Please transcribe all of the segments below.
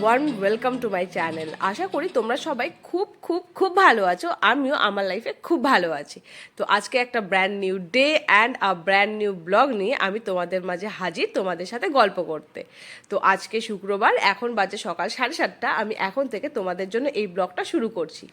Warm welcome to my channel আশা করি তোমরা সবাই খুব খুব খুব ভালো আছো। আমিও আমার লাইফে খুব ভালো আছি। তো আজকে একটা brand new day and a brand new blog নিয়ে আমি তোমাদের মাঝে হাজির তোমাদের সাথে গল্প করতে। তো আজকে শুক্রবার, এখন বাজে সকাল সাড়ে সাতটা। আমি এখন থেকে তোমাদের জন্য এই ব্লগটা শুরু করছি।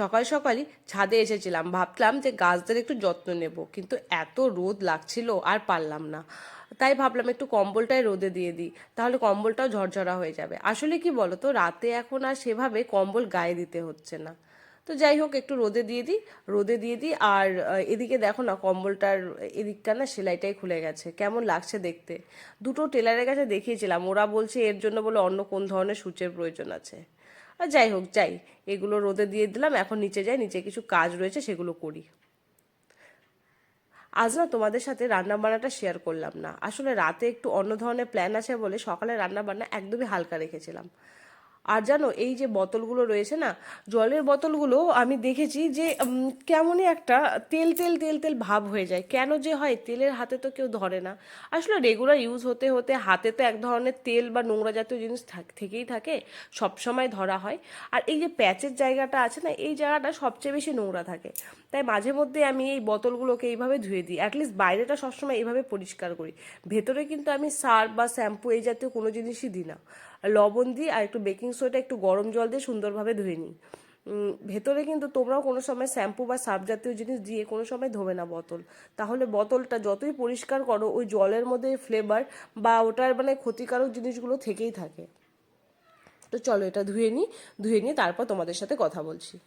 সকাল সকালই ছাদে এসেছিলাম। ভাবলাম যে গাছদের একটু যত্ন নেব। কিন্তু এত রোদ লাগছিল আর পারলাম না। তাই ভাবলাম একটু কম্বলটাই রোদে দিয়ে দিই, তাহলে কম্বলটাও ঝরঝরা হয়ে যাবে। আসলে কি বলো তো রাতে এখন আর সেভাবে কম্বল গায়ে দিতে হচ্ছে না। তো যাই হোক, একটু রোদে দিয়ে দিই, রোদে দিয়ে দিই, আর এদিকে দেখো না, কম্বলটার এদিকটা না সেলাইটাই খুলে গেছে। কেমন লাগছে দেখতে? দুটো টেলারের কাছে দেখিয়েছিলাম, ওরা বলছে এর জন্য বলে অন্য কোন ধরনের সূচের প্রয়োজন আছে। আর যাই হোক, যাই, এগুলো রোদে দিয়ে দিলাম, এখন নিচে যাই, নিচে কিছু কাজ রয়েছে, সেগুলো করি। আজ না তোমাদের সাথে রান্না বান্নাটা শেয়ার করলাম না। আসলে রাতে একটু অন্য ধরনের প্ল্যান আছে বলে সকালে রান্না বান্না একদমই হালকা রেখেছিলাম। আর জানো, এই যে বোতলগুলো রয়েছে না, জলের বোতলগুলো আমি দেখেছি যে কেমনই একটা তেল তেল তেল তেল ভাব হয়ে যায়। কেন যে হয়, তেলের হাতে তো কেউ ধরে না। আসলে রেগুলার ইউজ হতে হতে হাতে তো এক ধরনের তেল বা নোংরা জাতীয় জিনিস থাক- থেকেই থাকে সব সময় ধরা হয়। আর এই যে প্যাচের জায়গাটা আছে না, এই জায়গাটা সবচেয়ে বেশি নোংরা থাকে। তাই মাঝে মধ্যে আমি এই বোতলগুলোকে এইভাবে ধুয়ে দিই। অ্যাটলিস্ট বাইরেটা সবসময় এইভাবে পরিষ্কার করি। ভেতরে কিন্তু আমি সার্ফ বা শ্যাম্পু এই জাতীয় কোনো জিনিসই দিই না। লবণ দিই আর একটু বেকিং সোডা একটু গরম জল দিয়ে সুন্দরভাবে ধুয়ে নিই। ভেতরে কিন্তু তোমরাও কোনো সময় শ্যাম্পু বা সার্ফ জাতীয় জিনিস দিয়ে কোনো সময় ধোবে না বোতল। তাহলে বোতলটা যতই পরিষ্কার করো, ওই জলের মধ্যে ফ্লেভার বা ওটার মানে ক্ষতিকারক জিনিসগুলো থেকেই থাকে। তো চলো এটা ধুয়ে নিই, ধুয়ে নিয়ে তারপর তোমাদের সাথে কথা বলছি।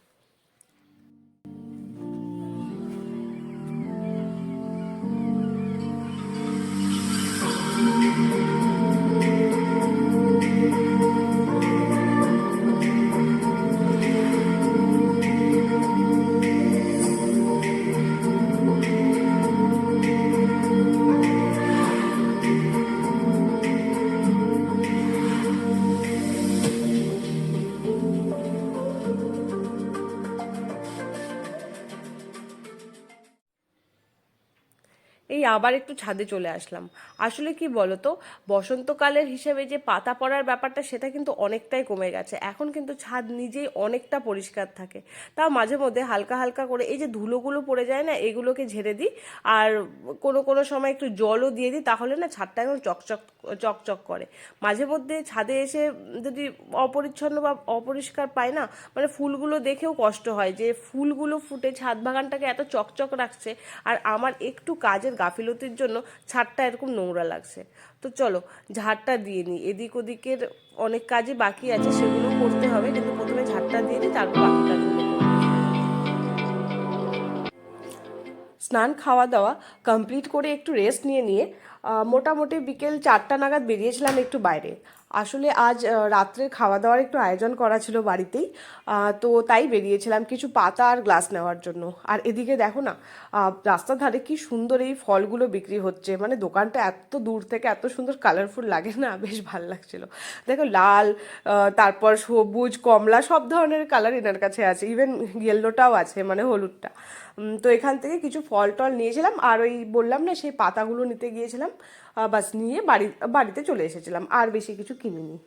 আবার একটু ছাদে চলে আসলাম। আসলে কি বলতো, বসন্তকালের হিসেবে যে পাতা পড়ার ব্যাপারটা, সেটা কিন্তু অনেকটাই কমে গেছে। এখন কিন্তু ছাদ নিজেই অনেকটা পরিষ্কার থাকে। তাও মাঝে মধ্যে হালকা হালকা করে এই যে ধুলোগুলো পড়ে যায় না, এগুলোকে ঝেড়ে দিই। আর কোনো কোনো সময় একটু জলও দিয়ে দিই, তাহলে না ছাদটা একদম চকচক চকচক করে। মাঝে মধ্যে ছাদে এসে যদি অপরিচ্ছন্ন বা অপরিষ্কার পাই না মানে ফুলগুলো দেখেও কষ্ট হয় যে ফুলগুলো ফুটে ছাদ বাগানটাকে এত চকচক রাখছে। আর আমার একটু কাজের গাফিলতির জন্য ছাদটা এরকম নোংরা লাগছে। তো চলো, ঝাড়টা দিয়ে নিই। এদিক ওদিকের অনেক কাজই বাকি আছে, সেগুলো করতে হবে। কিন্তু প্রথমে ঝাড়টা দিয়ে নিই, তারপর বাকি কাজগুলো স্নান, খাওয়া দাওয়া কমপ্লিট করে একটু রেস্ট নিয়ে নিয়ে মোটামুটি বিকেল চারটা নাগাদ বেরিয়েছিলাম একটু বাইরে। আসলে আজ আহ, রাত্রে খাওয়া দাওয়ার একটু আয়োজন করা ছিল বাড়িতেই তো তাই বেরিয়েছিলাম কিছু পাতা আর গ্লাস নেওয়ার জন্য। আর এদিকে দেখো না রাস্তার ধারে কি সুন্দর এই ফলগুলো বিক্রি হচ্ছে। মানে দোকানটা এত দূর থেকে এত সুন্দর কালারফুল লাগে না বেশ ভালো লাগছিল। দেখো লাল তারপর সবুজ কমলা সব ধরনের কালার এনার কাছে আছে। ইভেন ইয়েলোটাও আছে মানে হলুদটা। তো এখান থেকে কিছু ফল টল নিয়েছিলাম। আর ওই বললাম না সেই পাতাগুলো নিতে গিয়েছিলাম। বাস নিয়ে বাড়ি বাড়িতে চলে এসেছিলাম। আর বেশি কিছু কিনিনি।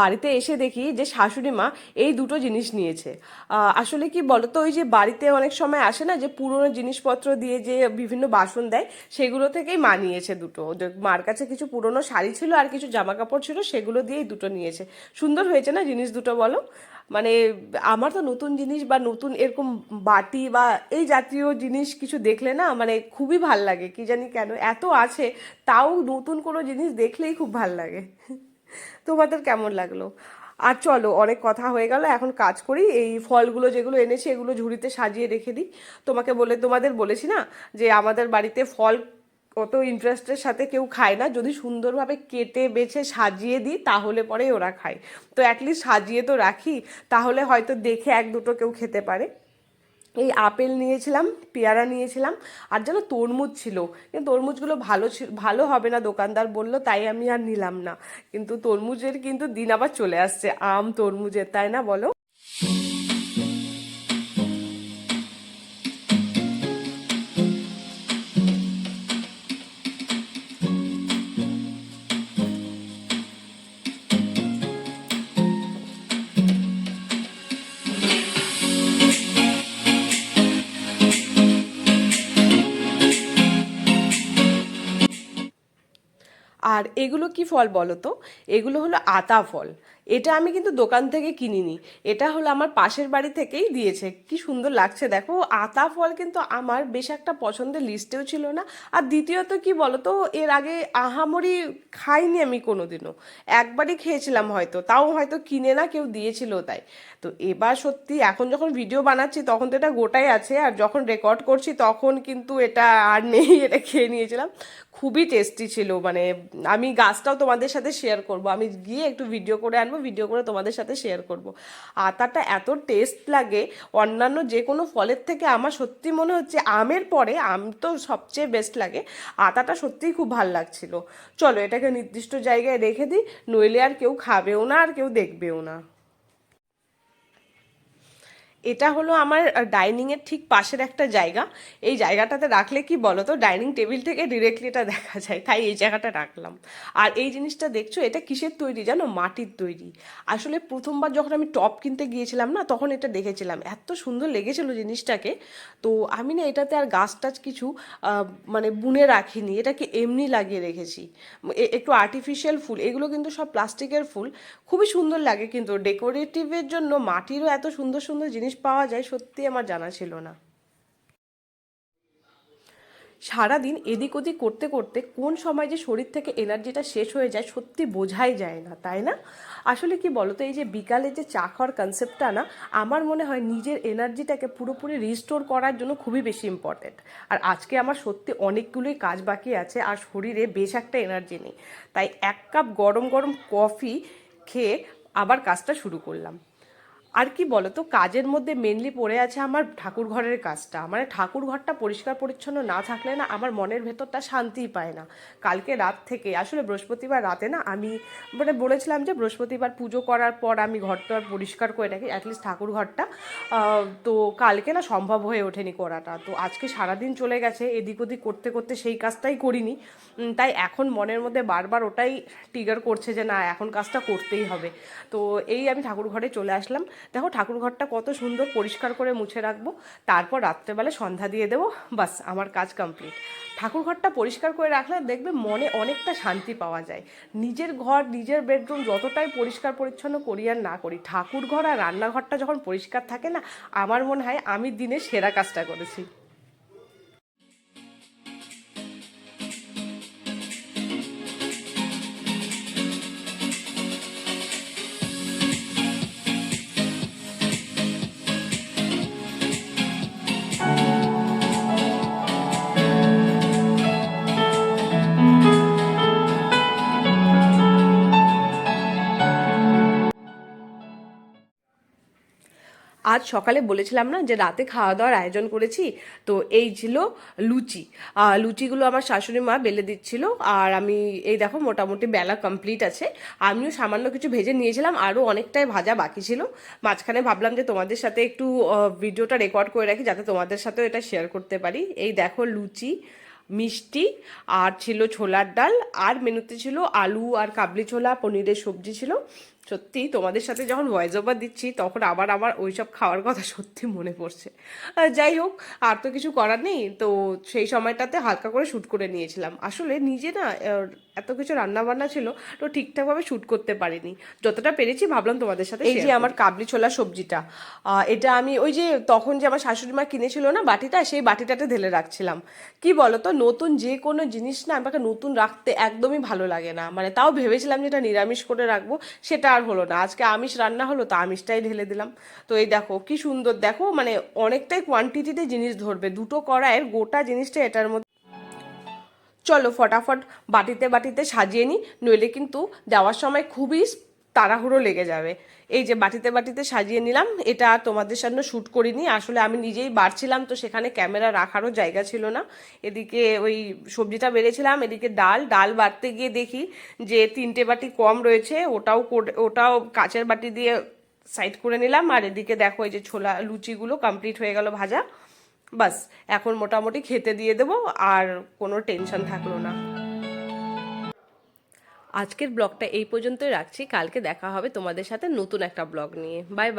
বাড়িতে এসে দেখি যে শাশুড়ি মা এই দুটো জিনিস নিয়েছে। আসলে কি বলতো, ওই যে বাড়িতে অনেক সময় আসে না যে পুরনো জিনিসপত্র দিয়ে যে বিভিন্ন বাসন দেয়, সেগুলো থেকেই মা নিয়েছে দুটো। মার কাছে কিছু পুরনো শাড়ি ছিল আর কিছু জামা কাপড় ছিল, সেগুলো দিয়েই দুটো নিয়েছে। সুন্দর হয়েছে না জিনিস দুটো বলো? মানে আমার তো নতুন জিনিস বা নতুন এরকম বাটি বা এই জাতীয় জিনিস কিছু দেখলে না মানে খুবই ভালো লাগে। কি জানি কেন, এত আছে, তাও নতুন কোনো জিনিস দেখলেই খুব ভালো লাগে। তোমাদের কেমন লাগল? আর চলো, অনেক কথা হয়ে গেল, এখন কাজ করি। এই ফলগুলো যেগুলো এনেছি, এগুলো ঝুড়িতে সাজিয়ে রেখে দিই। তোমাকে বলে, তোমাদের বলেছি না যে আমাদের বাড়িতে ফল অত ইন্টারেস্টের সাথে কেউ খায় না। যদি সুন্দরভাবে কেটে, বেছে, সাজিয়ে দিই, তাহলে পরেই ওরা খায়। তো অ্যাটলিস্ট সাজিয়ে তো রাখি, তাহলে হয়তো দেখে এক দুটো কেউ খেতে পারে। এই আপেল নিয়েছিলাম, পেয়ারা নিয়েছিলাম, আর যেন তরমুজ ছিল। কিন্তু তরমুজগুলো ভালো ভালো হবে না, দোকানদার বলল, তাই আমি আর নিলাম না। কিন্তু তরমুজের কিন্তু দিন আবার চলে আসছে, আম তরমুজের, তাই না বলো? আর এগুলো কি ফল বলো তো এগুলো হলো আতা ফল। এটা আমি কিন্তু দোকান থেকে কিনিনি। এটা হলো আমার পাশের বাড়ি থেকেই দিয়েছে। কি সুন্দর লাগছে, দেখো। আতা ফল কিন্তু আমার বেশ একটা পছন্দের লিস্টেও ছিল না। আর দ্বিতীয়ত কি বলতো, এর আগে আহামরি খাইনি আমি কোনোদিনও। একবারই খেয়েছিলাম হয়তো, তাও হয়তো কিনে না, কেউ দিয়েছিল তাই। তো এবার সত্যি এখন যখন ভিডিও বানাচ্ছি, তখন তো এটা গোটাই আছে। আর যখন রেকর্ড করছি, তখন কিন্তু এটা আর নেই, এটা খেয়ে নিয়েছিলাম। খুবই টেস্টি ছিল মানে আমি গাছটাও তোমাদের সাথে শেয়ার করব। আমি গিয়ে একটু ভিডিও করে আনব। ভিডিও করে তোমাদের সাথে শেয়ার করব। আতাটা এত টেস্ট লাগে, অন্যান্য যে কোনো ফলের থেকে আমার সত্যি মনে হচ্ছে আমের পরে আম তো সবচেয়ে বেস্ট লাগে। আতাটা সত্যিই খুব ভালো লাগছিল। চলো এটাকে নির্দিষ্ট জায়গায় রেখে দিই, নইলে আর কেউ খাবেও না আর কেউ দেখবেও না। এটা হলো আমার ডাইনিংয়ের ঠিক পাশের একটা জায়গা। এই জায়গাটাতে রাখলে কি বলো তো ডাইনিং টেবিল থেকে ডিরেক্টলি এটা দেখা যায়। তাই এই জায়গাটা রাখলাম। আর এই জিনিসটা দেখছ, এটা কিসের তৈরি জানো? মাটির তৈরি। আসলে প্রথমবার যখন আমি টপ কিনতে গিয়েছিলাম না, তখন এটা দেখেছিলাম। এত সুন্দর লেগেছিল জিনিসটাকে। তো আমি না এটাতে আর গাছ টাছ কিছু মানে বুনে রাখিনি। এটাকে এমনি লাগিয়ে রেখেছি। একটু আর্টিফিশিয়াল ফুল। এগুলো কিন্তু সব প্লাস্টিকের ফুল। খুবই সুন্দর লাগে কিন্তু। ডেকোরেটিভের জন্য মাটিরও এত সুন্দর সুন্দর জিনিস পাওয়া যায়, সত্যি আমার জানা ছিল না। সারাদিন এদিক ওদিক করতে করতে কোন সময় যে শরীর থেকে এনার্জিটা শেষ হয়ে যায় সত্যি বোঝাই যায় না, তাই না? আসলে কি বলতো, এই যে বিকালে যে চা খাওয়ার কনসেপ্টটা না, আমার মনে হয় নিজের এনার্জিটাকে পুরোপুরি রিস্টোর করার জন্য খুবই বেশি ইম্পর্টেন্ট আর আজকে আমার সত্যি অনেকগুলোই কাজ বাকি আছে, আর শরীরে বেশ একটা এনার্জি নেই। তাই এক কাপ গরম গরম কফি খেয়ে আবার কাজটা শুরু করলাম। আর কি বলতো, কাজের মধ্যে মেনলি পড়ে আছে আমার ঠাকুর ঘরের কাজটা। মানে ঠাকুর ঘরটা পরিষ্কার পরিচ্ছন্ন না থাকলে না আমার মনের ভেতরটা শান্তিই পায় না। কালকে রাত থেকে, আসলে বৃহস্পতিবার রাতে না আমি মানে বলেছিলাম যে বৃহস্পতিবার পুজো করার পর আমি ঘরটা পরিষ্কার করে রাখি অ্যাটলিস্ট ঠাকুর ঘরটা তো কালকে না সম্ভব হয়ে ওঠেনি করাটা। তো আজকে সারাদিন চলে গেছে, এদিক ওদিক করতে করতে সেই কাজটাই করিনি। তাই এখন মনের মধ্যে বারবার ওটাই টিগার করছে যে না, এখন কাজটা করতেই হবে। তো এই আমি ঠাকুর ঘরে চলে আসলাম। দেখো ঠাকুরঘরটা কত সুন্দর পরিষ্কার করে মুছে রাখব, তারপর রাত্রেবেলা সন্ধ্যা দিয়ে দেবো, বাস আমার কাজ কমপ্লিট ঠাকুরঘরটা পরিষ্কার করে রাখলে দেখবে মনে অনেকটা শান্তি পাওয়া যায়। নিজের ঘর, নিজের বেডরুম যতটাই পরিষ্কার পরিচ্ছন্ন করি আর না করি, ঠাকুরঘর আর রান্নাঘরটা যখন পরিষ্কার থাকে না, আমার মনে হয় আমি দিনে সেরা কাজটা করেছি। আজ সকালে বলেছিলাম না যে রাতে খাওয়া দাওয়ার আয়োজন করেছি, তো এই ছিল লুচি। লুচিগুলো আমার শাশুড়ি মা বেলে দিচ্ছিল, আর আমি, এই দেখো মোটামুটি বেলা কমপ্লিট আছে। আমিও সামান্য কিছু ভেজে নিয়েছিলাম, আরও অনেকটাই ভাজা বাকি ছিল। মাঝখানে ভাবলাম যে তোমাদের সাথে একটু ভিডিওটা রেকর্ড করে রাখি, যাতে তোমাদের সাথেও এটা শেয়ার করতে পারি। এই দেখো লুচি মিষ্টি, আর ছিল ছোলার ডাল, আর মেনুতে ছিল আলু আর কাবলি ছোলা, পনিরের সবজি ছিল। সত্যি, তোমাদের সাথে যখন ভয়েস ওভার দিচ্ছি, তখন আবার আমার ওইসব খাওয়ার কথা সত্যি মনে পড়ছে। যাই হোক, আর তো কিছু করার নেই, তো সেই সময়টাতে হালকা করে শ্যুট করে নিয়েছিলাম। আসলে নিজে না এত কিছু রান্না বান্না ছিল তো ঠিকঠাকভাবে শ্যুট করতে পারিনি। যতটা পেরেছি ভাবলাম তোমাদের সাথে এই যে আমার কাবলি ছোলা সবজিটা এটা আমি ওই যে তখন যে আমার শাশুড়ি মা কিনেছিল না বাটিটা সেই বাটিটাতে ঢেলে রাখছিলাম। কি বলো তো নতুন যে কোনো জিনিস না আমাকে নতুন রাখতে একদমই ভালো লাগে না। মানে তাও ভেবেছিলাম যে এটা নিরামিষ করে রাখব সেটা আর হলো না। আজকে আমিষ রান্না হলো তো আমিষটাই ঢেলে দিলাম। তো এই দেখো কি সুন্দর। দেখো মানে অনেকটাই কোয়ান্টিটিতে জিনিস ধরবে। দুটো কড়াইয়ের গোটা জিনিসটা এটার মধ্যে চলো ফটাফট বাটিতে বাটিতে সাজিয়ে নিই নইলে কিন্তু দেওয়ার সময় খুবই তাড়াহুড়ো লেগে যাবে। এই যে বাটিতে বাটিতে সাজিয়ে নিলাম, এটা তোমাদের সামনে শ্যুট করিনি, আসলে আমি নিজেই বাড়ছিলাম, তো সেখানে ক্যামেরা রাখারও জায়গা ছিল না। এদিকে ওই সবজিটা বেড়েছিলাম, এদিকে ডাল ডাল বাড়তে গিয়ে দেখি যে তিনটে বাটি কম রয়েছে, ওটাও ওটাও কাচের বাটি দিয়ে সাইড করে নিলাম, আর এদিকে দেখো এই যে ছোলা, লুচিগুলো কমপ্লিট হয়ে গেল ভাজা। বাস, এখন মোটামুটি খেতে দিয়ে দেবো, আর কোনো টেনশন থাকল না। আজকের ব্লগটা এই পর্যন্তই রাখছি, কালকে দেখা হবে তোমাদের সাথে নতুন একটা ব্লগ নিয়ে। Bye bye